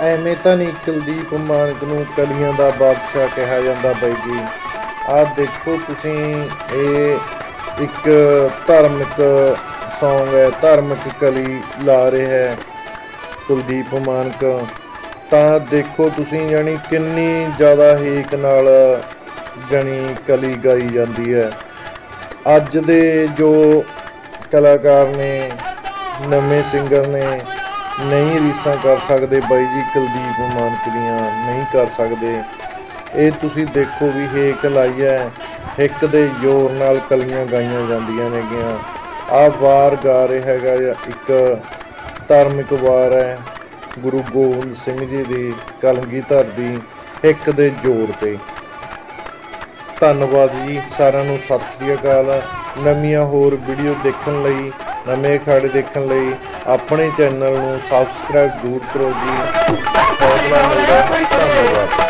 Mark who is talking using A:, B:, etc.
A: ਐਵੇਂ ਤਾਂ ਨਹੀਂ ਕੁਲਦੀਪ ਮਾਨਕ ਨੂੰ ਕਲੀਆਂ ਦਾ ਬਾਦਸ਼ਾਹ ਕਿਹਾ ਜਾਂਦਾ ਬਾਈ ਜੀ। ਆਹ ਦੇਖੋ ਤੁਸੀਂ, ਇਹ ਇੱਕ ਧਾਰਮਿਕ ਸੌਂਗ ਹੈ, ਧਾਰਮਿਕ ਕਲੀ ਲਾ ਰਿਹਾ ਹੈ ਕੁਲਦੀਪ ਮਾਨਕ। ਤਾਂ ਦੇਖੋ ਤੁਸੀਂ ਜਾਣੀ ਕਿੰਨੀ ਜ਼ਿਆਦਾ ਹੀਕ ਨਾਲ ਜਣੀ ਕਲੀ ਗਾਈ ਜਾਂਦੀ ਹੈ। ਅੱਜ ਦੇ ਜੋ ਕਲਾਕਾਰ ਨੇ, ਨਵੇਂ ਸਿੰਗਰ ਨੇ ਨਹੀਂ ਰੀਸਾਂ ਕਰ ਸਕਦੇ ਬਾਈ ਜੀ, ਕੁਲਦੀਪ ਮਾਨਕ ਦੀਆਂ ਨਹੀਂ ਕਰ ਸਕਦੇ। ਇਹ ਤੁਸੀਂ ਦੇਖੋ ਵੀ ਹੇਕ ਲਾਈ ਹੈ ਹਿੱਕ ਦੇ ਜ਼ੋਰ ਨਾਲ ਕਲੀਆਂ ਗਾਈਆਂ ਜਾਂਦੀਆਂ ਨੇਗੀਆਂ। ਆਹ ਵਾਰ ਗਾ ਰਿਹਾ ਹੈਗਾ ਇੱਕ ਧਾਰਮਿਕ ਵਾਰ ਹੈ, ਗੁਰੂ ਗੋਬਿੰਦ ਸਿੰਘ ਜੀ ਦੀ ਕਲਗੀਧਰ ਦੀ ਹਿੱਕ ਦੇ ਜ਼ੋਰ ਤੇ। ਧੰਨਵਾਦ ਜੀ ਸਾਰਿਆਂ ਨੂੰ, ਸਤਿ ਸ੍ਰੀ ਅਕਾਲ। ਨਵੀਆਂ ਹੋਰ ਵੀਡੀਓ ਦੇਖਣ ਲਈ ਨਵੇਂ ਅਖਾੜੇ ਦੇਖਣ ਲਈ ਆਪਣੇ ਚੈਨਲ ਨੂੰ ਸਬਸਕ੍ਰਾਈਬ ਜ਼ਰੂਰ ਕਰੋ ਜੀ। ਹੌਸਲਾ ਮਿਲਦਾ। ਧੰਨਵਾਦ।